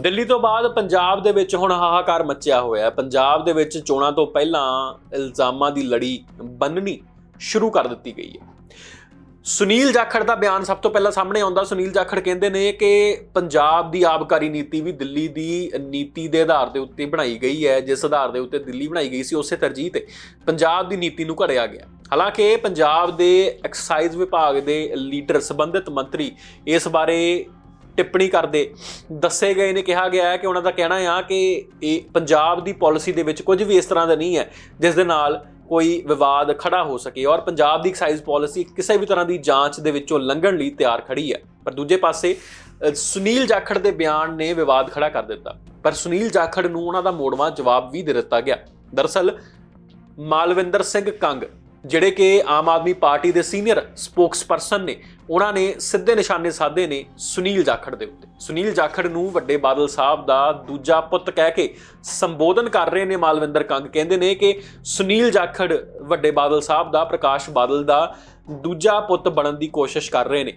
ਦਿੱਲੀ ਤੋਂ ਬਾਅਦ ਪੰਜਾਬ ਦੇ ਵਿੱਚ ਹੁਣ ਹਾਹਾਕਾਰ ਮੱਚਿਆ ਹੋਇਆ ਹੈ। ਪੰਜਾਬ ਦੇ ਵਿੱਚ ਚੋਣਾਂ ਤੋਂ ਪਹਿਲਾਂ ਇਲਜ਼ਾਮਾਂ ਦੀ ਲੜੀ ਬੰਨਣੀ ਸ਼ੁਰੂ ਕਰ ਦਿੱਤੀ ਗਈ ਹੈ। ਸੁਨੀਲ ਜਾਖੜ ਦਾ ਬਿਆਨ ਸਭ ਤੋਂ ਪਹਿਲਾਂ ਸਾਹਮਣੇ ਆਉਂਦਾ। ਸੁਨੀਲ ਜਾਖੜ ਕਹਿੰਦੇ ਨੇ ਕਿ ਪੰਜਾਬ ਦੀ ਆਬਕਾਰੀ ਨੀਤੀ ਵੀ ਦਿੱਲੀ ਦੀ ਨੀਤੀ ਦੇ ਆਧਾਰ ਦੇ ਉੱਤੇ ਬਣਾਈ ਗਈ ਹੈ। ਜਿਸ ਆਧਾਰ ਦੇ ਉੱਤੇ ਦਿੱਲੀ ਬਣਾਈ ਗਈ ਸੀ, ਉਸੇ ਤਰਜੀਹ ਤੇ ਪੰਜਾਬ ਦੀ ਨੀਤੀ ਨੂੰ ਘੜਿਆ ਗਿਆ। ਹਾਲਾਂਕਿ ਪੰਜਾਬ ਦੇ ਐਕਸਾਈਜ਼ ਵਿਭਾਗ ਦੇ ਲੀਡਰ ਸੰਬੰਧਿਤ ਮੰਤਰੀ ਇਸ ਬਾਰੇ ਟਿੱਪਣੀ ਕਰਦੇ। ਦੱਸੇ ਗਏ ਨੇ, ਕਿਹਾ ਗਿਆ ਹੈ ਕਿ ਉਹਨਾਂ ਦਾ ਕਹਿਣਾ ਆ ਕਿ ਇਹ ਪੰਜਾਬ ਦੀ ਪਾਲਿਸੀ ਦੇ ਵਿੱਚ ਕੁਝ ਵੀ ਇਸ ਤਰ੍ਹਾਂ ਦਾ ਨਹੀਂ ਹੈ, ਜਿਸ ਦੇ ਨਾਲ ਕੋਈ ਵਿਵਾਦ ਖੜਾ ਹੋ ਸਕੇ ਔਰ ਪੰਜਾਬ ਦੀ ਐਕਸਾਈਜ਼ ਪਾਲਿਸੀ ਕਿਸੇ ਵੀ ਤਰ੍ਹਾਂ ਦੀ ਜਾਂਚ ਦੇ ਵਿੱਚੋਂ ਲੰਘਣ ਲਈ ਤਿਆਰ ਖੜੀ ਹੈ। ਪਰ ਦੂਜੇ ਪਾਸੇ ਸੁਨੀਲ ਜਾਖੜ ਦੇ ਬਿਆਨ ਨੇ ਵਿਵਾਦ ਖੜਾ ਕਰ ਦਿੱਤਾ। ਪਰ ਸੁਨੀਲ ਜਾਖੜ ਨੂੰ ਉਹਨਾਂ ਦਾ ਮੋੜਵਾਂ ਜਵਾਬ ਵੀ ਦੇ ਦਿੱਤਾ ਗਿਆ। ਦਰਅਸਲ ਮਾਲਵਿੰਦਰ ਸਿੰਘ ਕੰਗ ਜਿਹੜੇ ਕਿ ਆਮ ਆਦਮੀ ਪਾਰਟੀ ਦੇ ਸੀਨੀਅਰ ਸਪੋਕਸਪਰਸਨ ਨੇ, ਉਹਨਾਂ ਨੇ ਸਿੱਧੇ ਨਿਸ਼ਾਨੇ ਸਾਧੇ ਨੇ ਸੁਨੀਲ ਜਾਖੜ ਦੇ ਉੱਤੇ। ਸੁਨੀਲ ਜਾਖੜ ਨੂੰ ਵੱਡੇ ਬਾਦਲ ਸਾਹਿਬ ਦਾ ਦੂਜਾ ਪੁੱਤ ਕਹਿ ਕੇ ਸੰਬੋਧਨ ਕਰ ਰਹੇ ਨੇ ਮਾਲਵਿੰਦਰ ਕੰਗ। ਕਹਿੰਦੇ ਨੇ ਕਿ ਸੁਨੀਲ ਜਾਖੜ ਵੱਡੇ ਬਾਦਲ ਸਾਹਿਬ ਦਾ, ਪ੍ਰਕਾਸ਼ ਬਾਦਲ ਦਾ ਦੂਜਾ ਪੁੱਤ ਬਣਨ ਦੀ ਕੋਸ਼ਿਸ਼ ਕਰ ਰਹੇ ਨੇ।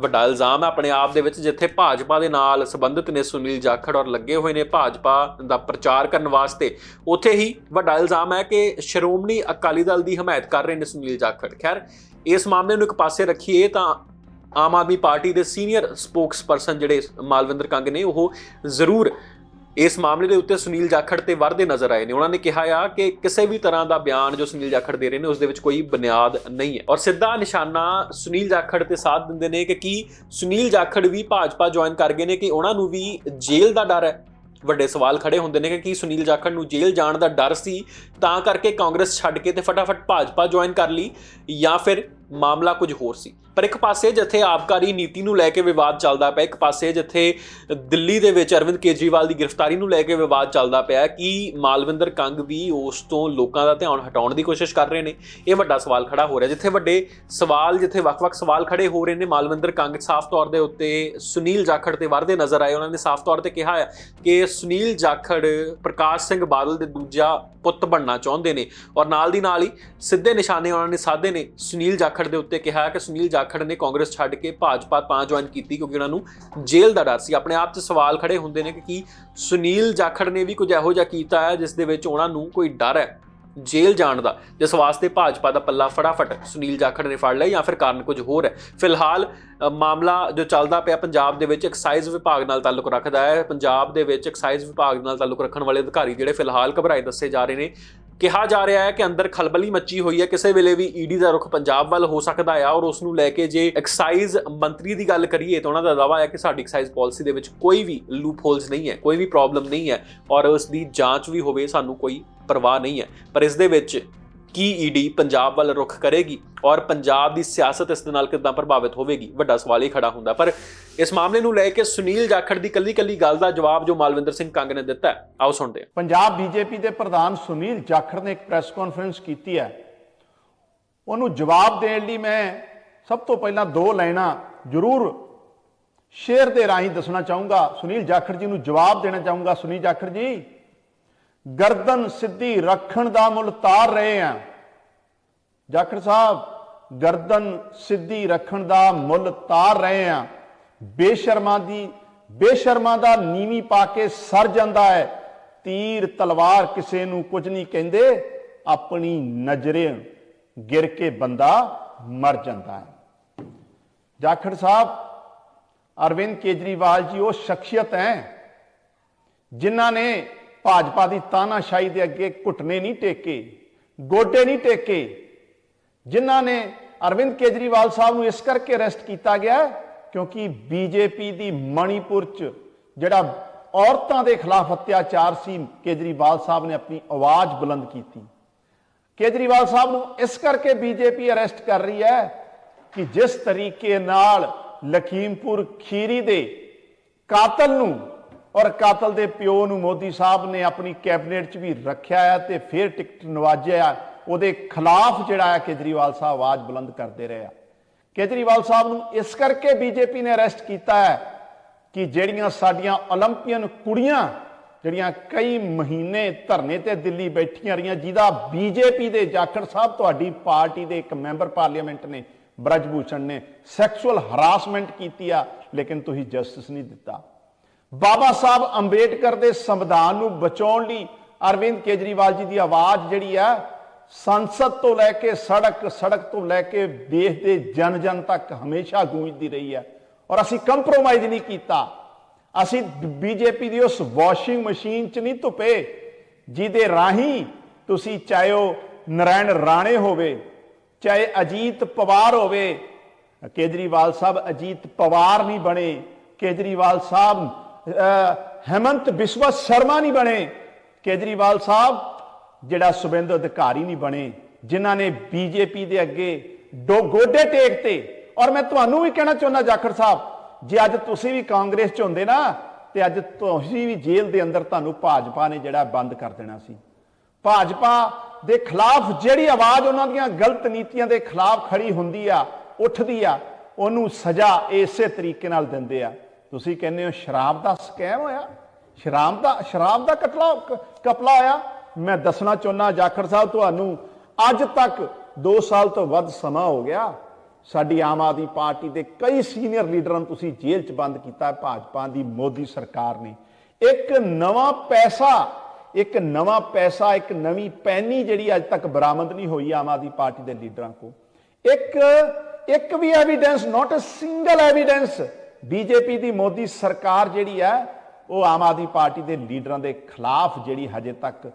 ਵੱਡਾ ਇਲਜ਼ਾਮ ਹੈ ਆਪਣੇ ਆਪ ਦੇ ਵਿੱਚ, ਜਿੱਥੇ ਭਾਜਪਾ ਦੇ ਨਾਲ ਸੰਬੰਧਿਤ ਨੇ ਸੁਨੀਲ ਜਾਖੜ ਔਰ ਲੱਗੇ ਹੋਏ ਨੇ ਭਾਜਪਾ ਦਾ ਪ੍ਰਚਾਰ ਕਰਨ ਵਾਸਤੇ। ਉੱਥੇ ਹੀ ਵੱਡਾ ਇਲਜ਼ਾਮ ਹੈ ਕਿ ਸ਼੍ਰੋਮਣੀ ਅਕਾਲੀ ਦਲ ਦੀ ਹਮਾਇਤ ਕਰ ਰਹੇ ਨੇ ਸੁਨੀਲ ਜਾਖੜ। ਖੈਰ, ਇਸ ਮਾਮਲੇ ਨੂੰ ਇੱਕ ਪਾਸੇ ਰੱਖੀਏ ਤਾਂ ਆਮ ਆਦਮੀ ਪਾਰਟੀ ਦੇ ਸੀਨੀਅਰ ਸਪੋਕਸਪਰਸਨ ਜਿਹੜੇ ਮਾਲਵਿੰਦਰ ਕੰਗ ਨੇ, ਉਹ ਜ਼ਰੂਰ ਇਸ ਮਾਮਲੇ ਦੇ ਉੱਤੇ ਸੁਨੀਲ ਜਾਖੜ ਤੇ ਵਰਦੇ ਨਜ਼ਰ ਆਏ ਨੇ। ਉਹਨਾਂ ਨੇ ਕਿਹਾ ਆ ਕਿ ਕਿਸੇ ਵੀ ਤਰ੍ਹਾਂ ਦਾ ਬਿਆਨ ਜੋ ਸੁਨੀਲ ਜਾਖੜ ਦੇ ਰਹੇ ਨੇ, ਉਸ ਦੇ ਵਿੱਚ ਕੋਈ ਬੁਨਿਆਦ ਨਹੀਂ ਹੈ। ਔਰ ਸਿੱਧਾ ਨਿਸ਼ਾਨਾ ਸੁਨੀਲ ਜਾਖੜ ਤੇ ਸਾਥ ਦਿੰਦੇ ਨੇ ਕਿ ਕੀ ਸੁਨੀਲ ਜਾਖੜ ਵੀ ਭਾਜਪਾ ਜੁਆਇਨ ਕਰ ਗਏ ਨੇ ਕਿ ਉਹਨਾਂ ਨੂੰ ਵੀ ਜੇਲ੍ਹ ਦਾ ਡਰ ਹੈ? ਵੱਡੇ ਸਵਾਲ ਖੜੇ ਹੁੰਦੇ ਨੇ ਕਿ ਕੀ ਸੁਨੀਲ ਜਾਖੜ ਨੂੰ ਜੇਲ੍ਹ ਜਾਣ ਦਾ ਡਰ ਸੀ? ਤਾਂ ਕਰਕੇ ਕਾਂਗਰਸ ਛੱਡ ਕੇ ਤੇ ਫਟਾਫਟ ਭਾਜਪਾ ਜੁਆਇਨ ਕਰ ਲਈ ਜਾਂ ਫਿਰ ਮਾਮਲਾ ਕੁਝ ਹੋਰ ਸੀ। ਪਰ ਇੱਕ ਪਾਸੇ ਜਿੱਥੇ ਆਬਕਾਰੀ ਨੀਤੀ ਨੂੰ ਲੈ ਕੇ ਵਿਵਾਦ ਚੱਲਦਾ ਪਿਆ, ਇੱਕ ਪਾਸੇ ਜਿੱਥੇ ਦਿੱਲੀ ਦੇ ਵਿੱਚ ਅਰਵਿੰਦ ਕੇਜਰੀਵਾਲ ਦੀ ਗ੍ਰਿਫਤਾਰੀ ਨੂੰ ਲੈ ਕੇ ਵਿਵਾਦ ਚੱਲਦਾ ਪਿਆ ਕਿ ਮਾਲਵਿੰਦਰ ਕੰਗ ਵੀ ਉਸ ਤੋਂ ਲੋਕਾਂ ਦਾ ਧਿਆਨ ਹਟਾਉਣ ਦੀ ਕੋਸ਼ਿਸ਼ ਕਰ ਰਹੇ ਨੇ। ਇਹ ਵੱਡਾ ਸਵਾਲ ਖੜਾ ਹੋ ਰਿਹਾ। ਜਿੱਥੇ ਵੱਡੇ ਸਵਾਲ, ਜਿੱਥੇ ਵੱਖ-ਵੱਖ ਸਵਾਲ ਖੜੇ ਹੋ ਰਹੇ ਨੇ, ਮਾਲਵਿੰਦਰ ਕੰਗ ਸਾਫ਼ ਤੌਰ ਦੇ ਉੱਤੇ ਸੁਨੀਲ ਜਾਖੜ ਤੇ ਵਰਦੇ ਨਜ਼ਰ ਆਏ। ਉਹਨਾਂ ਨੇ ਸਾਫ਼ ਤੌਰ ਤੇ ਕਿਹਾ ਹੈ ਕਿ ਸੁਨੀਲ ਜਾਖੜ ਪ੍ਰਕਾਸ਼ ਸਿੰਘ ਬਾਦਲ ਦੇ ਦੂਜਾ ਪੁੱਤ ਬਣਨਾ ਚਾਹੁੰਦੇ ਨੇ ਔਰ ਨਾਲ ਦੀ ਨਾਲ ਹੀ ਸਿੱਧੇ ਨਿਸ਼ਾਨੇ ਉਹਨਾਂ ਨੇ ਸਾਧੇ ਨੇ। ਸੁਨੀਲ ਜਾਖੜ ਦੇ ਉੱਤੇ ਕਿਹਾ ਕਿ ਸੁਨੀਲ ਜਾਖੜ ਨੇ ਕਾਂਗਰਸ ਛੱਡ ਕੇ ਭਾਜਪਾ ਤਾਂ ਜੁਆਇਨ ਕੀਤੀ ਕਿਉਂਕਿ ਉਹਨਾਂ ਨੂੰ ਜੇਲ੍ਹ ਦਾ ਡਰ ਸੀ। ਆਪਣੇ ਆਪ 'ਚ ਸਵਾਲ ਖੜੇ ਹੁੰਦੇ ਨੇ ਕਿ ਕੀ ਸੁਨੀਲ ਜਾਖੜ ਨੇ ਵੀ ਕੁਝ ਇਹੋ ਜਿਹਾ ਕੀਤਾ ਹੈ ਜਿਸ ਦੇ ਵਿੱਚ ਉਹਨਾਂ ਨੂੰ ਕੋਈ ਡਰ ਹੈ ਜੇਲ੍ਹ ਜਾਣ ਦਾ? ਜਿਸ ਵਾਸਤੇ ਭਾਜਪਾ ਦਾ ਪੱਲਾ ਫਟਾਫਟ ਸੁਨੀਲ ਜਾਖੜ ਨੇ ਫੜ ਲਿਆ ਜਾਂ ਫਿਰ ਕਾਰਨ ਕੁਝ ਹੋਰ ਹੈ। ਫਿਲਹਾਲ ਮਾਮਲਾ ਜੋ ਚੱਲਦਾ ਪਿਆ ਪੰਜਾਬ ਦੇ ਵਿੱਚ ਐਕਸਾਈਜ਼ ਵਿਭਾਗ ਨਾਲ ਤਾਲੁਕ ਰੱਖਦਾ ਹੈ। ਪੰਜਾਬ ਦੇ ਵਿੱਚ ਐਕਸਾਈਜ਼ ਵਿਭਾਗ ਨਾਲ ਤਾਲੁਕ ਰੱਖਣ ਵਾਲੇ ਅਧਿਕਾਰੀ ਜਿਹੜੇ ਫਿਲਹਾਲ ਘਬਰਾਏ ਦੱਸੇ ਜਾ ਰਹੇ ਨੇ ਕਿਹਾ ਜਾ ਰਿਹਾ ਹੈ ਕਿ ਅੰਦਰ ਖਲਬਲੀ ਮੱਚੀ ਹੋਈ ਹੈ। ਕਿਸੇ ਵੇਲੇ ਵੀ ਈਡੀ ਦਾ ਰੁਖ ਪੰਜਾਬ ਵੱਲ ਹੋ ਸਕਦਾ ਆ ਔਰ ਉਸ ਨੂੰ ਲੈ ਕੇ ਜੇ ਐਕਸਾਈਜ਼ ਮੰਤਰੀ ਦੀ ਗੱਲ ਕਰੀਏ ਤਾਂ ਉਹਨਾਂ ਦਾ ਦਾਅਵਾ ਹੈ ਕਿ ਸਾਡੀ ਐਕਸਾਈਜ਼ ਪਾਲਿਸੀ ਦੇ ਵਿੱਚ ਕੋਈ ਵੀ ਲੂਪ ਹੋਲਸ ਨਹੀਂ ਹੈ, ਕੋਈ ਵੀ ਪ੍ਰੋਬਲਮ ਨਹੀਂ ਹੈ ਔਰ ਉਸ ਦੀ ਜਾਂਚ ਵੀ ਹੋਵੇ ਸਾਨੂੰ ਕੋਈ ਪਰਵਾਹ ਨਹੀਂ ਹੈ। ਪਰ ਇਸ ਦੇ ਵਿੱਚ ਕੀ ਈਡੀ ਪੰਜਾਬ ਵੱਲ ਰੁਖ ਕਰੇਗੀ ਔਰ ਪੰਜਾਬ ਦੀ ਸਿਆਸਤ ਇਸ ਦੇ ਨਾਲ ਕਿੱਦਾਂ ਪ੍ਰਭਾਵਿਤ ਹੋਵੇਗੀ? ਵੱਡਾ ਸਵਾਲ ਹੀ ਖੜਾ ਹੁੰਦਾ। ਪਰ ਇਸ ਮਾਮਲੇ ਨੂੰ ਲੈ ਕੇ ਸੁਨੀਲ ਜਾਖੜ ਦੀ ਕੱਲੀ ਕੱਲੀ ਗੱਲ ਦਾ ਜਵਾਬ ਜੋ ਮਾਲਵਿੰਦਰ ਸਿੰਘ ਕੰਗ ਨੇ ਦਿੱਤਾ ਆਓ ਸੁਣਦੇ ਹਾਂ। ਪੰਜਾਬ ਬੀਜੇਪੀ ਦੇ ਪ੍ਰਧਾਨ ਸੁਨੀਲ ਜਾਖੜ ਨੇ ਇੱਕ ਪ੍ਰੈਸ ਕਾਨਫਰੰਸ ਕੀਤੀ ਹੈ। ਉਹਨੂੰ ਜਵਾਬ ਦੇਣ ਲਈ ਮੈਂ ਸਭ ਤੋਂ ਪਹਿਲਾਂ ਦੋ ਲਾਈਨਾਂ ਜ਼ਰੂਰ ਸ਼ੇਅਰ ਦੇ ਰਾਹੀਂ ਦੱਸਣਾ ਚਾਹੂੰਗਾ। ਸੁਨੀਲ ਜਾਖੜ ਜੀ ਨੂੰ ਜਵਾਬ ਦੇਣਾ ਚਾਹੂੰਗਾ। ਸੁਨੀਲ ਜਾਖੜ ਜੀ ਗਰਦਨ ਸਿੱਧੀ ਰੱਖਣ ਦਾ ਮੁੱਲ ਤਾਰ ਰਹੇ ਆ। ਜਾਖੜ ਸਾਹਿਬ, ਗਰਦਨ ਸਿੱਧੀ ਰੱਖਣ ਦਾ ਮੁੱਲ ਤਾਰ ਰਹੇ ਆ। ਬੇਸ਼ਰਮਾ ਦੀ, ਬੇਸ਼ਰਮਾ ਦਾ ਨੀਵੀਂ ਪਾ ਕੇ ਸਰ ਜਾਂਦਾ ਹੈ। ਤੀਰ ਤਲਵਾਰ ਕਿਸੇ ਨੂੰ ਕੁਝ ਨਹੀਂ ਕਹਿੰਦੇ, ਆਪਣੀ ਨਜ਼ਰੇ ਗਿਰ ਕੇ ਬੰਦਾ ਮਰ ਜਾਂਦਾ ਹੈ। ਜਾਖੜ ਸਾਹਿਬ, ਅਰਵਿੰਦ ਕੇਜਰੀਵਾਲ ਜੀ, ਉਹ ਸ਼ਖਸੀਅਤ ਹੈ, ਜਿਨ੍ਹਾਂ ਨੇ ਭਾਜਪਾ ਦੀ ਤਾਨਾਸ਼ਾਹੀ ਦੇ ਅੱਗੇ ਘੁੱਟਨੇ ਨਹੀਂ ਟੇਕੇ, ਗੋਡੇ ਨਹੀਂ ਟੇਕੇ। ਜਿਨ੍ਹਾਂ ਨੇ ਅਰਵਿੰਦ ਕੇਜਰੀਵਾਲ ਸਾਹਿਬ ਨੂੰ ਇਸ ਕਰਕੇ ਅਰੈਸਟ ਕੀਤਾ ਗਿਆ ਹੈ ਕਿਉਂਕਿ ਬੀਜੇਪੀ ਦੀ ਮਣੀਪੁਰ ਚ ਜਿਹੜਾ ਔਰਤਾਂ ਦੇ ਖਿਲਾਫ ਅਤਿਆਚਾਰ ਸੀ, ਕੇਜਰੀਵਾਲ ਸਾਹਿਬ ਨੇ ਆਪਣੀ ਆਵਾਜ਼ ਬੁਲੰਦ ਕੀਤੀ। ਕੇਜਰੀਵਾਲ ਸਾਹਿਬ ਨੂੰ ਇਸ ਕਰਕੇ ਬੀਜੇਪੀ ਅਰੈਸਟ ਕਰ ਰਹੀ ਹੈ ਕਿ ਜਿਸ ਤਰੀਕੇ ਨਾਲ ਲਖੀਮਪੁਰ ਖੀਰੀ ਦੇ ਕਾਤਲ ਨੂੰ ਔਰ ਕਾਤਲ ਦੇ ਪਿਓ ਨੂੰ ਮੋਦੀ ਸਾਹਿਬ ਨੇ ਆਪਣੀ ਕੈਬਨਿਟ 'ਚ ਵੀ ਰੱਖਿਆ ਆ ਤੇ ਫਿਰ ਟਿਕਟ ਨਵਾਜਿਆ ਉਹਦੇ ਖਿਲਾਫ ਜਿਹੜਾ ਆ ਕੇਜਰੀਵਾਲ ਸਾਹਿਬ ਆਵਾਜ਼ ਬੁਲੰਦ ਕਰਦੇ ਰਹੇ ਆ। ਕੇਜਰੀਵਾਲ ਸਾਹਿਬ ਨੂੰ ਇਸ ਕਰਕੇ ਬੀਜੇਪੀ ਨੇ ਅਰੈਸਟ ਕੀਤਾ ਹੈ ਕਿ ਜਿਹੜੀਆਂ ਸਾਡੀਆਂ 올림픽ੀਅਨ ਕੁੜੀਆਂ, ਜਿਹੜੀਆਂ ਕਈ ਮਹੀਨੇ ਧਰਨੇ ਤੇ ਦਿੱਲੀ ਬੈਠੀਆਂ ਰਹੀਆਂ, ਜਿਹਦਾ ਬੀਜੇਪੀ ਦੇ ਜਾਖੜ ਸਾਹਿਬ ਤੁਹਾਡੀ ਪਾਰਟੀ ਦੇ ਇੱਕ ਮੈਂਬਰ ਪਾਰਲੀਮੈਂਟ ਨੇ, ਬ੍ਰਜਭੂਸ਼ਣ ਨੇ ਸੈਕਸ਼ੂਅਲ ਹਰਾਸਮੈਂਟ ਕੀਤੀ ਆ, ਲੇਕਿਨ ਤੁਸੀਂ ਜਸਟਿਸ ਨਹੀਂ ਦਿੱਤਾ। ਬਾਬਾ ਸਾਹਿਬ ਅੰਬੇਡਕਰ ਦੇ ਸੰਵਿਧਾਨ ਨੂੰ ਬਚਾਉਣ ਲਈ ਅਰਵਿੰਦ ਕੇਜਰੀਵਾਲ ਜੀ ਦੀ ਆਵਾਜ਼ ਜਿਹੜੀ ਆ, ਸੰਸਦ ਤੋਂ ਲੈ ਕੇ ਸੜਕ ਸੜਕ ਤੋਂ ਲੈ ਕੇ ਦੇਸ਼ ਦੇ ਜਨ ਜਨ ਤੱਕ ਹਮੇਸ਼ਾ ਗੂੰਜਦੀ ਰਹੀ ਹੈ ਔਰ ਅਸੀਂ ਕੰਪਰੋਮਾਈਜ਼ ਨਹੀਂ ਕੀਤਾ। ਅਸੀਂ ਬੀਜੇਪੀ ਦੀ ਉਸ ਵਾਸ਼ਿੰਗ ਮਸ਼ੀਨ 'ਚ ਨਹੀਂ ਧੁੱਪੇ, ਜਿਹਦੇ ਰਾਹੀਂ ਤੁਸੀਂ ਚਾਹੇ ਉਹ ਨਰਾਇਣ ਰਾਣੇ ਹੋਵੇ, ਚਾਹੇ ਅਜੀਤ ਪਵਾਰ ਹੋਵੇ, ਕੇਜਰੀਵਾਲ ਸਾਹਿਬ ਅਜੀਤ ਪਵਾਰ ਨਹੀਂ ਬਣੇ। ਕੇਜਰੀਵਾਲ ਸਾਹਿਬ ਹੈਮੰਤ ਬਿਸਵਾ ਸ਼ਰਮਾ ਨਹੀਂ ਬਣੇ। ਕੇਜਰੀਵਾਲ ਸਾਹਿਬ, ਜਿਹੜਾ ਸੁਬਿੰਦਰ ਅਧਿਕਾਰੀ ਨਹੀਂ ਬਣੇ, ਜਿਨ੍ਹਾਂ ਨੇ ਬੀਜੇਪੀ ਦੇ ਅੱਗੇ ਡੋ ਗੋਡੇ ਟੇਕ ਤੇ। ਔਰ ਮੈਂ ਤੁਹਾਨੂੰ ਵੀ ਕਹਿਣਾ ਚਾਹੁੰਦਾ, ਜਾਖੜ ਸਾਹਿਬ, ਜੇ ਅੱਜ ਤੁਸੀਂ ਵੀ ਕਾਂਗਰਸ ਚ ਹੁੰਦੇ ਨਾ, ਤੇ ਅੱਜ ਤੁਸੀਂ ਵੀ ਜੇਲ੍ਹ ਦੇ ਅੰਦਰ ਤੁਹਾਨੂੰ ਭਾਜਪਾ ਨੇ ਜਿਹੜਾ ਬੰਦ ਕਰ ਦੇਣਾ ਸੀ। ਭਾਜਪਾ ਦੇ ਖਿਲਾਫ ਜਿਹੜੀ ਆਵਾਜ਼ ਉਹਨਾਂ ਦੀਆਂ ਗਲਤ ਨੀਤੀਆਂ ਦੇ ਖਿਲਾਫ ਖੜੀ ਹੁੰਦੀ ਆ, ਉੱਠਦੀ ਆ, ਉਹਨੂੰ ਸਜ਼ਾ ਇਸੇ ਤਰੀਕੇ ਨਾਲ ਦਿੰਦੇ ਆ। ਤੁਸੀਂ ਕਹਿੰਦੇ ਹੋ ਸ਼ਰਾਬ ਦਾ ਸਕੈਮ ਹੋਇਆ? ਸ਼ਰਾਬ ਦਾ ਸ਼ਰਾਬ ਦਾ ਕਟਲਾ ਕਪਲਾ ਹੋਇਆ ਮੈਂ ਦੱਸਣਾ ਚਾਹੁੰਦਾ ਜਾਖੜ ਸਾਹਿਬ ਤੁਹਾਨੂੰ, ਅੱਜ ਤੱਕ 2 ਸਾਲ ਤੋਂ ਵੱਧ ਸਮਾਂ ਹੋ ਗਿਆ, ਸਾਡੀ ਆਮ ਆਦਮੀ ਪਾਰਟੀ ਦੇ ਕਈ ਸੀਨੀਅਰ ਲੀਡਰਾਂ ਨੂੰ ਤੁਸੀਂ ਜੇਲ੍ਹ 'ਚ ਬੰਦ ਕੀਤਾ, ਭਾਜਪਾ ਦੀ, ਮੋਦੀ ਸਰਕਾਰ ਨੇ। ਇੱਕ ਨਵਾਂ ਪੈਸਾ, ਇੱਕ ਨਵਾਂ ਪੈਸਾ, ਇੱਕ ਨਵੀਂ ਪੈਨੀ ਜਿਹੜੀ ਅੱਜ ਤੱਕ ਬਰਾਮਦ ਨਹੀਂ ਹੋਈ ਆਮ ਆਦਮੀ ਪਾਰਟੀ ਦੇ ਲੀਡਰਾਂ ਕੋ ਇੱਕ ਇੱਕ ਵੀ evidence not a single evidence BJP ਦੀ ਮੋਦੀ ਸਰਕਾਰ ਜਿਹੜੀ ਹੈ, ਉਹ ਆਮ ਆਦਮੀ ਪਾਰਟੀ ਦੇ ਲੀਡਰਾਂ ਦੇ ਖਿਲਾਫ ਜਿਹੜੀ ਹਜੇ ਤੱਕ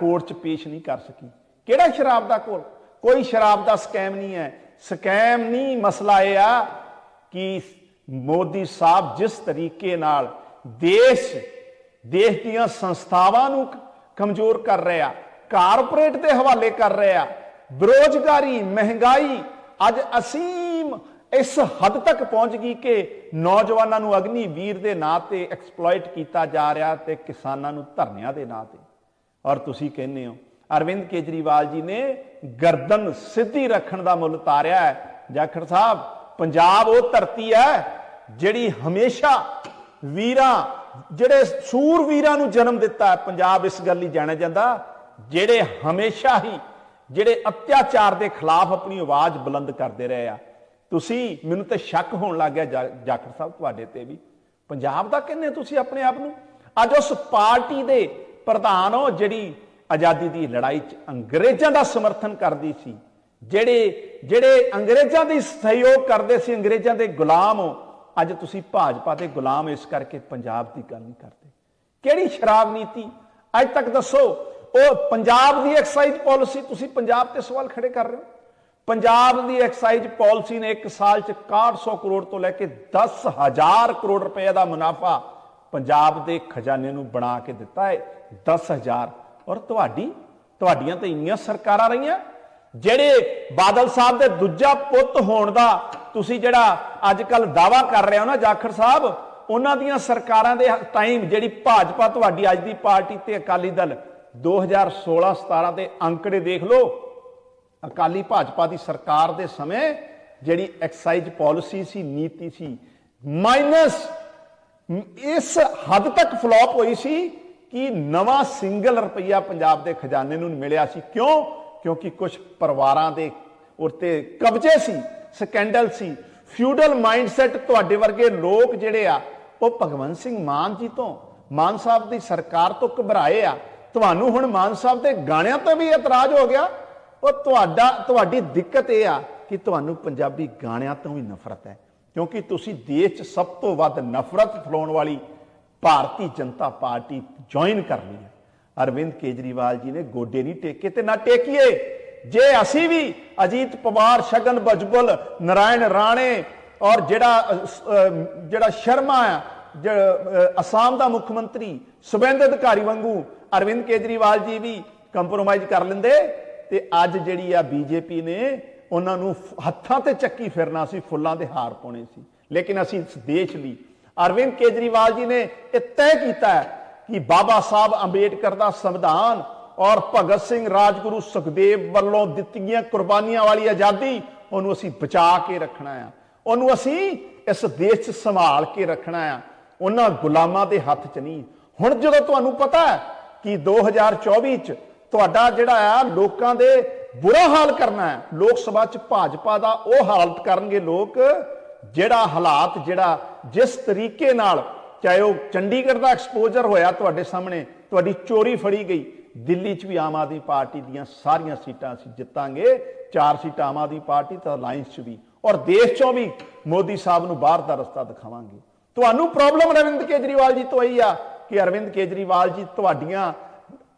ਕੋਰਟ 'ਚ ਪੇਸ਼ ਨਹੀਂ ਕਰ ਸਕੀ। ਕਿਹੜਾ ਸ਼ਰਾਬ ਦਾ ਕੋਲ ਕੋਈ ਸ਼ਰਾਬ ਦਾ ਸਕੈਮ ਨਹੀਂ ਹੈ। ਸਕੈਮ ਨਹੀਂ, ਮਸਲਾ ਇਹ ਆ ਕਿ ਮੋਦੀ ਸਾਹਿਬ ਜਿਸ ਤਰੀਕੇ ਨਾਲ ਦੇਸ਼ ਦੇਸ਼ ਦੀਆਂ ਸੰਸਥਾਵਾਂ ਨੂੰ ਕਮਜ਼ੋਰ ਕਰ ਰਿਹਾ, ਕਾਰਪੋਰੇਟ ਦੇ ਹਵਾਲੇ ਕਰ ਰਿਹਾ, ਬੇਰੋਜ਼ਗਾਰੀ, ਮਹਿੰਗਾਈ, ਅੱਜ ਅਸੀਂ ਇਸ ਹੱਦ ਤੱਕ ਪਹੁੰਚ ਗਈ ਕਿ ਨੌਜਵਾਨਾਂ ਨੂੰ ਅਗਨੀ ਵੀਰ ਦੇ ਨਾਂ ਤੇ ਐਕਸਪਲੋਇਟ ਕੀਤਾ ਜਾ ਰਿਹਾ ਤੇ ਕਿਸਾਨਾਂ ਨੂੰ ਧਰਨਿਆਂ ਦੇ ਨਾਂ ਤੇ। ਔਰ ਤੁਸੀਂ ਕਹਿੰਦੇ ਹੋ, ਅਰਵਿੰਦ ਕੇਜਰੀਵਾਲ ਜੀ ਨੇ ਗਰਦਨ ਸਿੱਧੀ ਰੱਖਣ ਦਾ ਮੁੱਲ ਤਾਰਿਆ ਹੈ। ਜਾਖੜ ਸਾਹਿਬ, ਪੰਜਾਬ ਉਹ ਧਰਤੀ ਹੈ ਜਿਹੜੀ ਹਮੇਸ਼ਾ ਵੀਰਾਂ, ਜਿਹੜੇ ਸੂਰ ਵੀਰਾਂ ਨੂੰ ਜਨਮ ਦਿੱਤਾ ਹੈ। ਪੰਜਾਬ ਇਸ ਗੱਲ ਲਈ ਜਾਣਿਆ ਜਾਂਦਾ, ਜਿਹੜੇ ਹਮੇਸ਼ਾ ਹੀ, ਜਿਹੜੇ ਅਤਿਆਚਾਰ ਦੇ ਖਿਲਾਫ ਆਪਣੀ ਆਵਾਜ਼ ਬੁਲੰਦ ਕਰਦੇ ਰਹੇ ਆ। ਤੁਸੀਂ ਮੈਨੂੰ ਤਾਂ ਸ਼ੱਕ ਹੋਣ ਲੱਗ ਗਿਆ ਜਾ- ਜਾਖੜ ਸਾਹਿਬ ਤੁਹਾਡੇ ਤੇ ਵੀ। ਪੰਜਾਬ ਦਾ ਕਹਿੰਦੇ ਤੁਸੀਂ ਆਪਣੇ ਆਪ ਨੂੰ? ਅੱਜ ਉਸ ਪਾਰਟੀ ਦੇ ਪ੍ਰਧਾਨ ਹੋ ਜਿਹੜੀ ਆਜ਼ਾਦੀ ਦੀ ਲੜਾਈ 'ਚ ਅੰਗਰੇਜ਼ਾਂ ਦਾ ਸਮਰਥਨ ਕਰਦੀ ਸੀ, ਜਿਹੜੇ ਜਿਹੜੇ ਅੰਗਰੇਜ਼ਾਂ ਦੀ ਸਹਿਯੋਗ ਕਰਦੇ ਸੀ, ਅੰਗਰੇਜ਼ਾਂ ਦੇ ਗੁਲਾਮ ਹੋ ਅੱਜ ਤੁਸੀਂ ਭਾਜਪਾ ਦੇ ਗੁਲਾਮ ਇਸ ਕਰਕੇ ਪੰਜਾਬ ਦੀ ਗੱਲ ਨਹੀਂ ਕਰਦੇ। ਕਿਹੜੀ ਸ਼ਰਾਬ ਨੀਤੀ? ਅੱਜ ਤੱਕ ਦੱਸੋ, ਉਹ ਪੰਜਾਬ ਦੀ ਐਕਸਾਈਜ਼ ਪਾਲਿਸੀ ਤੁਸੀਂ ਪੰਜਾਬ ਤੇ ਸਵਾਲ ਖੜੇ ਕਰ ਰਹੇ ਹੋ। ਪੰਜਾਬ ਦੀ ਐਕਸਾਈਜ਼ ਪਾਲਿਸੀ ਨੇ ਇੱਕ ਸਾਲ ਚ 6100 ਕਰੋੜ ਤੋਂ ਲੈ ਕੇ 10000 ਕਰੋੜ ਰੁਪਏ ਦਾ ਮੁਨਾਫਾ ਪੰਜਾਬ ਦੇ ਖਜ਼ਾਨੇ ਨੂੰ ਬਣਾ ਕੇ ਦਿੱਤਾ ਹੈ। 10000 ਔਰ ਤੁਹਾਡੀ, ਤੁਹਾਡੀਆਂ ਤਾਂ ਇੰਨੀਆਂ ਸਰਕਾਰਾਂ ਰਹੀਆਂ, ਜਿਹੜੇ ਬਾਦਲ ਸਾਹਿਬ ਦੇ ਦੂਜਾ ਪੁੱਤ ਹੋਣ ਦਾ ਤੁਸੀਂ ਜਿਹੜਾ ਅੱਜ ਕੱਲ ਦਾਵਾ ਕਰ ਰਹੇ ਹੋ ਨਾ ਜਾਖੜ ਸਾਹਿਬ, ਉਹਨਾਂ ਦੀਆਂ ਸਰਕਾਰਾਂ ਦੇ ਟਾਈਮ ਜਿਹੜੀ ਭਾਜਪਾ ਤੁਹਾਡੀ ਅੱਜ ਦੀ ਪਾਰਟੀ ਤੇ ਅਕਾਲੀ ਦਲ 2016-17 ਦੇ ਅੰਕੜੇ ਦੇਖ ਲਓ। ਅਕਾਲੀ ਭਾਜਪਾ ਦੀ ਸਰਕਾਰ ਦੇ ਸਮੇਂ ਜਿਹੜੀ ਐਕਸਾਈਜ਼ ਪਾਲਿਸੀ ਸੀ, ਨੀਤੀ ਸੀ ਮਾਈਨਸ ਇਸ ਹੱਦ ਤੱਕ ਫਲॉप ਹੋਈ ਸੀ ਕਿ ਨਵਾਂ ਸਿੰਗਲ ਰੁਪਈਆ ਪੰਜਾਬ ਦੇ ਖਜ਼ਾਨੇ ਨੂੰ ਮਿਲਿਆ ਸੀ। ਕਿਉਂ? ਕਿਉਂਕਿ ਕੁਝ ਪਰਿਵਾਰਾਂ ਦੇ ਉੱਤੇ ਕਬਜ਼ੇ ਸੀ ਸਕੈਂਡਲ ਸੀ। ਫਿਊਡਲ ਮਾਈਂਡਸੈਟ ਤੁਹਾਡੇ ਵਰਗੇ ਲੋਕ ਜਿਹੜੇ ਆ, ਉਹ ਭਗਵੰਤ ਸਿੰਘ ਮਾਨ ਜੀ ਤੋਂ, ਮਾਨ ਸਾਹਿਬ ਦੀ ਸਰਕਾਰ ਤੋਂ ਘਬਰਾਏ ਆ। ਤੁਹਾਨੂੰ ਹੁਣ ਮਾਨ ਸਾਹਿਬ ਦੇ ਗਾਣਿਆਂ ਤੋਂ ਵੀ ਇਤਰਾਜ਼ ਹੋ ਗਿਆ। ਉਹ ਤੁਹਾਡਾ ਤੁਹਾਡੀ ਦਿੱਕਤ ਇਹ ਆ ਕਿ ਤੁਹਾਨੂੰ ਪੰਜਾਬੀ ਗਾਣਿਆਂ ਤੋਂ ਵੀ ਨਫ਼ਰਤ ਹੈ ਕਿਉਂਕਿ ਤੁਸੀਂ ਦੇਸ਼ 'ਚ ਸਭ ਤੋਂ ਵੱਧ ਨਫ਼ਰਤ ਫਲਾਉਣ ਵਾਲੀ ਭਾਰਤੀ ਜਨਤਾ ਪਾਰਟੀ ਜੁਆਇਨ ਕਰ ਲਈ ਹੈ। ਅਰਵਿੰਦ ਕੇਜਰੀਵਾਲ ਜੀ ਨੇ ਗੋਡੇ ਨਹੀਂ ਟੇਕੇ ਤੇ ਨਾ ਟੇਕੀਏ। ਜੇ ਅਸੀਂ ਵੀ ਅਜੀਤ ਪਵਾਰ ਸ਼ਗਨ ਬਜਬਲ ਨਰਾਇਣ ਰਾਣੇ ਔਰ ਜਿਹੜਾ ਜਿਹੜਾ ਸ਼ਰਮਾ ਆ ਜਿਹੜਾ, ਅਸਾਮ ਦਾ ਮੁੱਖ ਮੰਤਰੀ ਸੁਬੇਂਦਰ ਅਧਿਕਾਰੀ ਵਾਂਗੂ ਅਰਵਿੰਦ ਕੇਜਰੀਵਾਲ ਜੀ ਵੀ ਕੰਪਰੋਮਾਈਜ਼ ਕਰ ਲੈਂਦੇ। ਤੇ ਅੱਜ ਜਿਹੜੀ ਆ ਬੀਜੇਪੀ ਨੇ ਉਹਨਾਂ ਨੂੰ ਹੱਥਾਂ ਤੇ ਚੱਕੀ ਫਿਰਨਾ ਸੀ, ਫੁੱਲਾਂ ਦੇ ਹਾਰ ਪਾਉਣੇ ਸੀ। ਲੇਕਿਨ ਅਸੀਂ ਇਸ ਦੇਸ਼ ਲਈ, ਅਰਵਿੰਦ ਕੇਜਰੀਵਾਲ ਜੀ ਨੇ ਇਹ ਤੈਅ ਕੀਤਾ ਹੈ ਕਿ ਬਾਬਾ ਸਾਹਿਬ ਅੰਬੇਡਕਰ ਦਾ ਸੰਵਿਧਾਨ ਔਰ ਭਗਤ ਸਿੰਘ ਰਾਜਗੁਰੂ ਸੁਖਦੇਵ ਵੱਲੋਂ ਦਿੱਤੀਆਂ ਕੁਰਬਾਨੀਆਂ ਵਾਲੀ ਆਜ਼ਾਦੀ ਉਹਨੂੰ ਅਸੀਂ ਬਚਾ ਕੇ ਰੱਖਣਾ ਆ। ਉਹਨੂੰ ਅਸੀਂ ਇਸ ਦੇਸ਼ 'ਚ ਸੰਭਾਲ ਕੇ ਰੱਖਣਾ ਆ। ਉਹਨਾਂ ਗੁਲਾਮਾਂ ਦੇ ਹੱਥ 'ਚ ਨਹੀਂ। ਹੁਣ ਜਦੋਂ ਤੁਹਾਨੂੰ ਪਤਾ ਹੈ ਕਿ 2024 'ਚ ਤੁਹਾਡਾ ਜਿਹੜਾ ਆ, ਲੋਕਾਂ ਦੇ ਬੁਰਾ ਹਾਲ ਕਰਨਾ ਹੈ। ਲੋਕ ਸਭਾ 'ਚ ਭਾਜਪਾ ਦਾ ਉਹ ਹਾਲਤ ਕਰਨਗੇ ਲੋਕ, ਜਿਹੜਾ ਹਾਲਾਤ, ਜਿਹੜਾ ਜਿਸ ਤਰੀਕੇ ਨਾਲ, ਚਾਹੇ ਉਹ ਚੰਡੀਗੜ੍ਹ ਦਾ ਐਕਸਪੋਜ਼ਰ ਹੋਇਆ ਤੁਹਾਡੇ ਸਾਹਮਣੇ, ਤੁਹਾਡੀ ਚੋਰੀ ਫੜੀ ਗਈ, ਦਿੱਲੀ 'ਚ ਵੀ ਆਮ ਆਦਮੀ ਪਾਰਟੀ ਦੀਆਂ ਸਾਰੀਆਂ ਸੀਟਾਂ ਅਸੀਂ ਜਿੱਤਾਂਗੇ, ਚਾਰ ਸੀਟਾਂ ਆਮ ਆਦਮੀ ਪਾਰਟੀ ਤੇ ਅਲਾਈਅੰਸ 'ਚ ਵੀ। ਔਰ ਦੇਸ਼ 'ਚੋਂ ਵੀ ਮੋਦੀ ਸਾਹਿਬ ਨੂੰ ਬਾਹਰ ਦਾ ਰਸਤਾ ਦਿਖਾਵਾਂਗੇ। ਤੁਹਾਨੂੰ ਪ੍ਰੋਬਲਮ ਅਰਵਿੰਦ ਕੇਜਰੀਵਾਲ ਜੀ ਤੋਂ ਆਈ ਆ ਕਿ ਅਰਵਿੰਦ ਕੇਜਰੀਵਾਲ ਜੀ, ਤੁਹਾਡੀਆਂ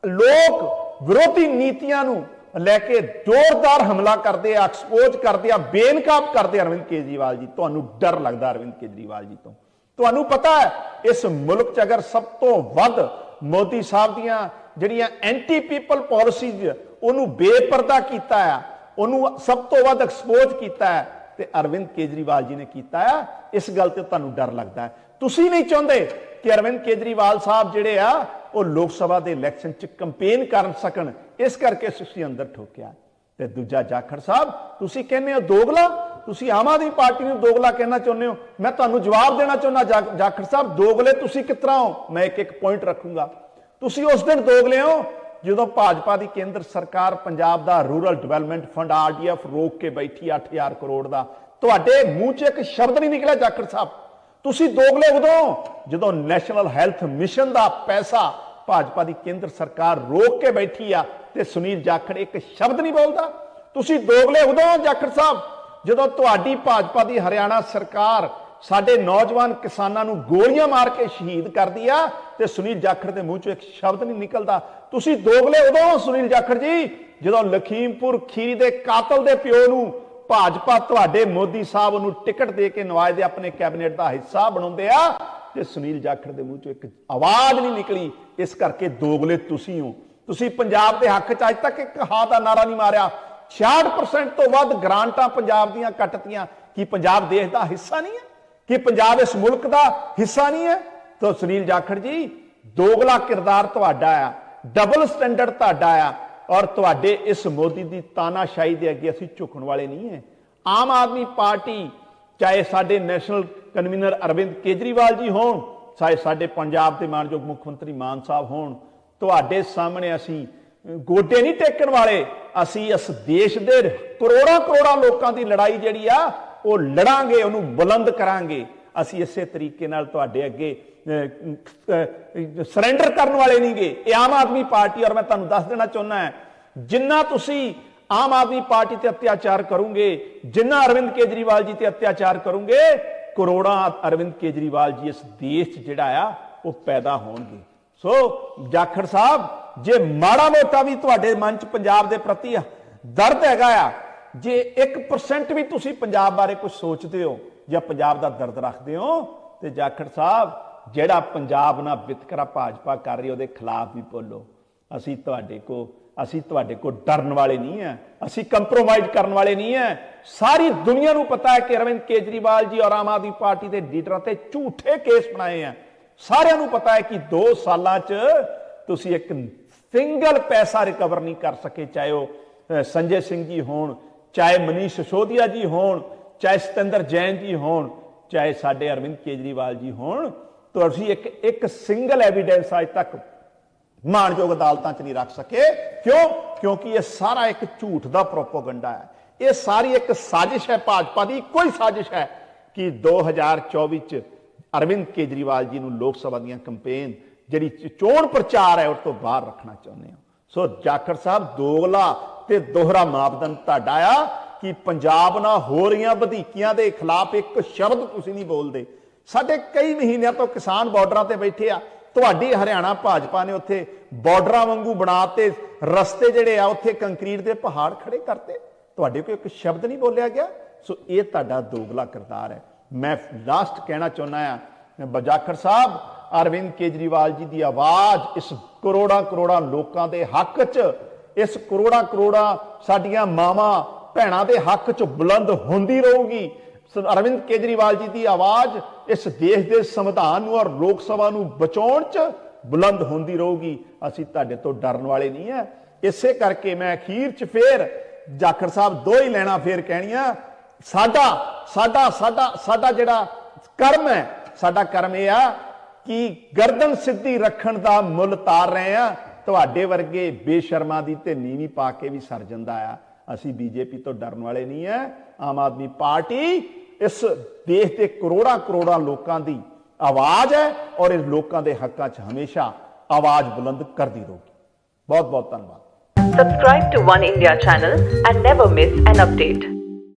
ਲੋਕ ਵਿਰੋਧੀ ਨੀਤੀਆਂ ਨੂੰ ਲੈ ਕੇ ਜ਼ੋਰਦਾਰ ਹਮਲਾ ਕਰਦੇ ਆ ਐਕਸਪੋਜ਼ ਕਰਦੇ ਆ, ਬੇਨਕਾਬ ਕਰਦੇ ਅਰਵਿੰਦ ਕੇਜਰੀਵਾਲ ਜੀ। ਤੁਹਾਨੂੰ ਡਰ ਲੱਗਦਾ ਅਰਵਿੰਦ ਕੇਜਰੀਵਾਲ ਜੀ ਤੋਂ। ਤੁਹਾਨੂੰ ਪਤਾ ਹੈ, ਇਸ ਮੁਲਕ 'ਚ ਅਗਰ ਸਭ ਤੋਂ ਵੱਧ ਮੋਦੀ ਸਾਹਿਬ ਦੀਆਂ ਜਿਹੜੀਆਂ ਐਂਟੀ ਪੀਪਲ ਪਾਲਿਸੀਜ਼ ਉਹਨੂੰ ਬੇਪਰਦਾ ਕੀਤਾ ਆ, ਉਹਨੂੰ ਸਭ ਤੋਂ ਵੱਧ ਐਕਸਪੋਜ਼ ਕੀਤਾ ਹੈ, ਤੇ ਅਰਵਿੰਦ ਕੇਜਰੀਵਾਲ ਜੀ ਨੇ ਕੀਤਾ ਆ, ਇਸ ਗੱਲ ਤੇ ਤੁਹਾਨੂੰ ਡਰ ਲੱਗਦਾ ਹੈ। ਤੁਸੀਂ ਨਹੀਂ ਚਾਹੁੰਦੇ ਕਿ ਅਰਵਿੰਦ ਕੇਜਰੀਵਾਲ ਸਾਹਿਬ ਜਿਹੜੇ ਆ ਉਹ ਲੋਕ ਸਭਾ ਦੇ ਇਲੈਕਸ਼ਨ 'ਚ ਕੰਪੇਨ ਕਰ ਸਕਣ, ਇਸ ਕਰਕੇ ਤੁਸੀਂ ਅੰਦਰ ਠੋਕਿਆ। ਤੇ ਦੂਜਾ ਜਾਖੜ ਸਾਹਿਬ, ਤੁਸੀਂ ਕਹਿੰਦੇ ਹੋ ਦੋਗਲਾ? ਤੁਸੀਂ ਆਮ ਆਦਮੀ ਪਾਰਟੀ ਨੂੰ ਦੋਗਲਾ ਕਹਿਣਾ ਚਾਹੁੰਦੇ ਹੋ? ਮੈਂ ਤੁਹਾਨੂੰ ਜਵਾਬ ਦੇਣਾ ਚਾਹੁੰਦਾ ਜਾ- ਜਾਖੜ ਸਾਹਿਬ, ਦੋਗਲੇ ਤੁਸੀਂ ਕਿਸ ਤਰ੍ਹਾਂ ਹੋ? ਮੈਂ ਇੱਕ ਇੱਕ ਪੁਆਇੰਟ ਰੱਖੂੰਗਾ। ਤੁਸੀਂ ਉਸ ਦਿਨ ਦੋਗਲੇ ਹੋ, ਜਦੋਂ ਭਾਜਪਾ ਦੀ ਕੇਂਦਰ ਸਰਕਾਰ ਪੰਜਾਬ ਦਾ ਰੂਰਲ ਡਿਵੈਲਪਮੈਂਟ ਫੰਡ ਆਰਡੀਐਫ ਰੋਕ ਕੇ ਬੈਠੀ 8000 ਕਰੋੜ ਦਾ। ਤੁਹਾਡੇ ਮੂੰਹ 'ਚ ਇੱਕ ਸ਼ਬਦ ਨਹੀਂ ਨਿਕਲਿਆ ਜਾਖੜ ਸਾਹਿਬ। ਤੁਸੀਂ ਦੋਗਲੇ ਉਦੋਂ ਜਦੋਂ ਨੈਸ਼ਨਲ ਹੈਲਥ ਮਿਸ਼ਨ ਦਾ ਪੈਸਾ ਭਾਜਪਾ ਦੀ ਕੇਂਦਰ ਸਰਕਾਰ ਰੋਕ ਕੇ ਬੈਠੀ ਆ ਤੇ ਸੁਨੀਲ ਜਾਖੜ ਇੱਕ ਸ਼ਬਦ ਨਹੀਂ ਬੋਲਦਾ। ਤੁਸੀਂ ਦੋਗਲੇ ਉਦੋਂ ਜਾਖੜ ਸਾਹਿਬ। ਜਦੋਂ ਤੁਹਾਡੀ ਭਾਜਪਾ ਦੀ ਹਰਿਆਣਾ ਸਰਕਾਰ ਸਾਡੇ ਨੌਜਵਾਨ ਕਿਸਾਨਾਂ ਨੂੰ ਗੋਲੀਆਂ ਮਾਰ ਕੇ ਸ਼ਹੀਦ ਕਰਦੀ ਆ ਤੇ ਸੁਨੀਲ ਜਾਖੜ ਦੇ ਮੂੰਹ ਚੋਂ ਇੱਕ ਸ਼ਬਦ ਨਹੀਂ ਨਿਕਲਦਾ। ਤੁਸੀਂ ਦੋਗਲੇ ਉਦੋਂ ਸੁਨੀਲ ਜਾਖੜ ਜੀ। ਜਦੋਂ ਲਖੀਮਪੁਰ ਖੀਰੀ ਦੇ ਕਾਤਲ ਦੇ ਪਿਓ ਨੂੰ ਭਾਜਪਾ ਤੁਹਾਡੇ ਮੋਦੀ ਸਾਹਿਬ ਨੂੰ ਟਿਕਟ ਦੇ ਕੇ ਨਵਾਜ਼ਦੇ ਆਪਣੇ ਕੈਬਨਿਟ ਦਾ ਹਿੱਸਾ ਬਣਾਉਂਦੇ ਆ ਤੇ ਸੁਨੀਲ ਜਾਖੜ ਦੇ ਮੂੰਹ ਚੋਂ ਇੱਕ ਆਵਾਜ਼ ਨਹੀਂ ਨਿਕਲੀ। ਇਸ ਕਰਕੇ ਦੋਗਲੇ ਤੁਸੀਂ ਹੋ। ਤੁਸੀਂ ਪੰਜਾਬ ਦੇ ਹੱਕ 'ਚ ਅੱਜ ਤੱਕ ਇੱਕ ਹਾਂ ਦਾ ਨਾਰਾ ਨਹੀਂ ਮਾਰਿਆ। 66% ਤੋਂ ਵੱਧ ਗ੍ਰਾਂਟਾਂ ਪੰਜਾਬ ਦੀਆਂ ਕੱਟਤੀਆਂ। ਕੀ ਪੰਜਾਬ ਦੇਸ਼ ਦਾ ਹਿੱਸਾ ਨਹੀਂ ਹੈ? ਕਿ ਪੰਜਾਬ ਇਸ ਮੁਲਕ ਦਾ ਹਿੱਸਾ ਨਹੀਂ ਹੈ? ਤਾਂ ਸੁਨੀਲ ਜਾਖੜ ਜੀ, ਦੋਗਲਾ ਕਿਰਦਾਰ ਤੁਹਾਡਾ ਆ। ਡਬਲ ਸਟੈਂਡਰਡ ਤੁਹਾਡਾ ਆ। ਔਰ ਤੁਹਾਡੇ ਇਸ ਮੋਦੀ ਦੀ ਤਾਨਾਸ਼ਾਹੀ ਦੇ ਅੱਗੇ ਅਸੀਂ ਝੁਕਣ ਵਾਲੇ ਨਹੀਂ ਹੈ। ਆਮ ਆਦਮੀ ਪਾਰਟੀ ਚਾਹੇ ਸਾਡੇ ਨੈਸ਼ਨਲ ਕਨਵੀਨਰ ਅਰਵਿੰਦ ਕੇਜਰੀਵਾਲ ਜੀ ਹੋਣ, ਚਾਹੇ ਸਾਡੇ ਪੰਜਾਬ ਦੇ ਮਾਨਯੋਗ ਮੁੱਖ ਮੰਤਰੀ ਮਾਨ ਸਾਹਿਬ ਹੋਣ, ਤੁਹਾਡੇ ਸਾਹਮਣੇ ਅਸੀਂ ਗੋਡੇ ਨਹੀਂ ਟੇਕਣ ਵਾਲੇ, ਅਸੀਂ ਇਸ ਦੇਸ਼ ਦੇ ਕਰੋੜਾਂ ਕਰੋੜਾਂ ਲੋਕਾਂ ਦੀ ਲੜਾਈ ਜਿਹੜੀ ਆ, ਉਹ ਲੜਾਂਗੇ, ਉਹਨੂੰ ਬੁਲੰਦ ਕਰਾਂਗੇ। ਅਸੀਂ ਇਸੇ ਤਰੀਕੇ ਨਾਲ ਤੁਹਾਡੇ ਅੱਗੇ ਸਰੈਂਡਰ ਕਰਨ ਵਾਲੇ ਨਹੀਂਗੇ। ਇਹ ਆਮ ਆਦਮੀ ਪਾਰਟੀ, ਔਰ ਮੈਂ ਤੁਹਾਨੂੰ ਦੱਸ ਦੇਣਾ ਚਾਹੁੰਦਾ ਹਾਂ, ਜਿੰਨਾ ਤੁਸੀਂ ਆਮ ਆਦਮੀ ਪਾਰਟੀ ਤੇ ਅਤਿਆਚਾਰ ਕਰੋਗੇ, ਜਿੰਨਾ ਅਰਵਿੰਦ ਕੇਜਰੀਵਾਲ ਜੀ ਤੇ ਅਤਿਆਚਾਰ ਕਰੋਗੇ, ਕਰੋੜਾਂ ਅਰਵਿੰਦ ਕੇਜਰੀਵਾਲ ਜੀ ਇਸ ਦੇਸ਼ 'ਚ ਜਿਹੜਾ ਆ, ਉਹ ਪੈਦਾ ਹੋਣਗੇ। ਸੋ, ਜਾਖੜ ਸਾਹਿਬ, ਜੇ ਮਾੜਾ ਮੋਟਾ ਵੀ ਤੁਹਾਡੇ ਮਨ 'ਚ ਪੰਜਾਬ ਦੇ ਪ੍ਰਤੀ ਦਰਦ ਹੈਗਾ ਆ, ਜੇ 1% ਵੀ ਤੁਸੀਂ ਪੰਜਾਬ ਬਾਰੇ ਕੁਝ ਸੋਚਦੇ ਹੋ, ਜਾਂ ਪੰਜਾਬ ਦਾ ਦਰਦ ਰੱਖਦੇ ਹੋ, ਤੇ ਜਾਖੜ ਸਾਹਿਬ, ਜਿਹੜਾ ਪੰਜਾਬ ਨਾਲ ਵਿਤਕਰਾ ਭਾਜਪਾ ਕਰ ਰਹੀ ਉਹਦੇ ਖਿਲਾਫ ਵੀ ਬੋਲੋ। ਅਸੀਂ ਤੁਹਾਡੇ ਕੋ ਅਸੀਂ ਤੁਹਾਡੇ ਕੋਲ ਡਰਨ ਵਾਲੇ ਨਹੀਂ ਆ ਅਸੀਂ ਕੰਪਰੋਮਾਈਜ਼ ਕਰਨ ਵਾਲੇ ਨਹੀਂ ਆ ਸਾਰੀ ਦੁਨੀਆ ਨੂੰ ਪਤਾ ਹੈ ਕਿ ਅਰਵਿੰਦ ਕੇਜਰੀਵਾਲ ਜੀ ਔਰ ਆਮ ਆਦਮੀ ਪਾਰਟੀ ਦੇ ਲੀਡਰਾਂ ਤੇ ਝੂਠੇ ਕੇਸ ਬਣਾਏ ਆ ਸਾਰਿਆਂ ਨੂੰ ਪਤਾ ਹੈ ਕਿ 2 ਸਾਲਾਂ 'ਚ ਤੁਸੀਂ ਇੱਕ ਸਿੰਗਲ ਪੈਸਾ ਰਿਕਵਰ ਨਹੀਂ ਕਰ ਸਕੇ, ਚਾਹੇ ਉਹ ਸੰਜੇ ਸਿੰਘ ਜੀ ਹੋਣ, ਚਾਹੇ ਮਨੀਸ਼ ਸਿਸੋਦੀਆ ਜੀ ਹੋਣ, ਚਾਹੇ ਸਤਿੰਦਰ ਜੈਨ ਜੀ ਹੋਣ, ਚਾਹੇ ਸਾਡੇ ਅਰਵਿੰਦ ਕੇਜਰੀਵਾਲ ਜੀ ਹੋਣ, ਤੁਸੀਂ ਇੱਕ ਇੱਕ ਸਿੰਗਲ ਐਵੀਡੈਂਸ ਅਜ ਤੱਕ ਮਾਣਯੋਗ ਅਦਾਲਤਾਂ 'ਚ ਨਹੀਂ ਰੱਖ ਸਕੇ। ਕਿਉਂ? ਕਿਉਂਕਿ ਇਹ ਸਾਰਾ ਇੱਕ ਝੂਠ ਦਾ ਪ੍ਰੋਪਗੈਂਡਾ ਹੈ। ਇਹ ਸਾਰੀ ਇੱਕ ਸਾਜ਼ਿਸ਼ ਹੈ ਭਾਜਪਾ ਦੀ। ਕੋਈ ਸਾਜ਼ਿਸ਼ ਹੈ ਕਿ 2024 'ਚ ਅਰਵਿੰਦ ਕੇਜਰੀਵਾਲ ਜੀ ਨੂੰ ਲੋਕ ਸਭਾ ਦੀਆਂ ਕੰਪੇਨ, ਜਿਹੜੀ ਚੋਣ ਪ੍ਰਚਾਰ ਹੈ ਉਸ ਤੋਂ ਬਾਹਰ ਰੱਖਣਾ ਚਾਹੁੰਦੇ ਹੋ। ਸੋ ਜਾਖੜ ਸਾਹਿਬ, ਦੋਗਲਾ ਤੇ ਦੋਹਰਾ ਮਾਪਦੰਡ ਤੁਹਾਡਾ ਆ ਕਿ ਪੰਜਾਬ ਨਾਲ ਹੋ ਰਹੀਆਂ ਵਧੀਕੀਆਂ ਦੇ ਖਿਲਾਫ ਇੱਕ ਸ਼ਬਦ ਤੁਸੀਂ ਨਹੀਂ ਬੋਲਦੇ। ਸਾਡੇ ਕਈ ਮਹੀਨਿਆਂ ਤੋਂ ਕਿਸਾਨ ਬਾਰਡਰਾਂ ਤੇ ਬੈਠੇ ਆ। ਤੁਹਾਡੀ ਹਰਿਆਣਾ ਭਾਜਪਾ ਨੇ ਉੱਥੇ ਬਾਰਡਰਾਂ ਵਾਂਗੂ ਬਣਾਤੇ ਰਸਤੇ ਜਿਹੜੇ ਆ, ਉੱਥੇ ਕੰਕਰੀਟ ਦੇ ਪਹਾੜ ਖੜੇ ਕਰਤੇ। ਤੁਹਾਡੇ ਕੋਈ ਇੱਕ ਸ਼ਬਦ ਨਹੀਂ ਬੋਲਿਆ ਗਿਆ? ਸੋ ਇਹ ਤੁਹਾਡਾ ਦੋਗਲਾ ਕਿਰਦਾਰ ਹੈ। ਮੈਂ ਲਾਸਟ ਕਹਿਣਾ ਚਾਹੁੰਦਾ ਆ ਬਜਾਖਰ ਸਾਹਿਬ, ਅਰਵਿੰਦ ਕੇਜਰੀਵਾਲ ਜੀ ਦੀ ਆਵਾਜ਼ ਇਸ ਕਰੋੜਾਂ ਕਰੋੜਾਂ ਲੋਕਾਂ ਦੇ ਹੱਕ 'ਚ, ਇਸ ਕਰੋੜਾਂ ਕਰੋੜਾਂ ਸਾਡੀਆਂ ਮਾਵਾਂ, ਭੈਣਾਂ ਦੇ ਹੱਕ 'ਚ ਬੁਲੰਦ ਹੁੰਦੀ ਰਹੂਗੀ। ਅਰਵਿੰਦ ਕੇਜਰੀਵਾਲ ਜੀ ਦੀ ਆਵਾਜ਼ ਇਸ ਦੇਸ਼ ਦੇ ਸੰਵਿਧਾਨ ਨੂੰ ਔਰ ਲੋਕ ਸਭਾ ਨੂੰ ਬਚਾਉਣ 'ਚ ਬੁਲੰਦ ਹੁੰਦੀ ਰਹੂਗੀ। ਅਸੀਂ ਤੁਹਾਡੇ ਤੋਂ ਡਰਨ ਵਾਲੇ ਨਹੀਂ ਹੈ ਇਸੇ ਕਰਕੇ ਮੈਂ ਅਖੀਰ 'ਚ ਫੇਰ ਜਾਖੜ ਸਾਹਿਬ ਦੋ ਹੀ ਲੈਣਾ ਫੇਰ ਕਹਿਣੀਆਂ, ਸਾਡਾ ਸਾਡਾ ਸਾਡਾ ਸਾਡਾ ਜਿਹੜਾ ਕਰਮ ਹੈ ਸਾਡਾ ਕਰਮ ਇਹ ਆ ਕਿ ਗਰਦਨ ਸਿੱਧੀ ਰੱਖਣ ਦਾ ਮੁੱਲ ਤਾਰ ਰਹੇ ਆ। ਤੁਹਾਡੇ ਵਰਗੇ ਬੇਸ਼ਰਮਾਂ ਦੀ ਤੇ ਨੀਵੀਂ ਪਾ ਕੇ ਵੀ ਸਰ ਜਾਂਦਾ ਆ। ਅਸੀਂ ਬੀਜੇਪੀ ਤੋਂ ਡਰਨ ਵਾਲੇ ਨਹੀਂ ਐ। ਆਮ ਆਦਮੀ ਪਾਰਟੀ ਇਸ ਦੇਸ਼ ਦੇ ਕਰੋੜਾਂ ਕਰੋੜਾਂ ਲੋਕਾਂ ਦੀ ਆਵਾਜ਼ ਹੈ ਔਰ ਇਹ ਲੋਕਾਂ ਦੇ ਹੱਕਾਂ 'ਚ ਹਮੇਸ਼ਾ ਆਵਾਜ਼ ਬੁਲੰਦ ਕਰਦੀ ਰਹੂਗੀ ਬਹੁਤ ਬਹੁਤ ਧੰਨਵਾਦ Subscribe to One India channel and never miss an update.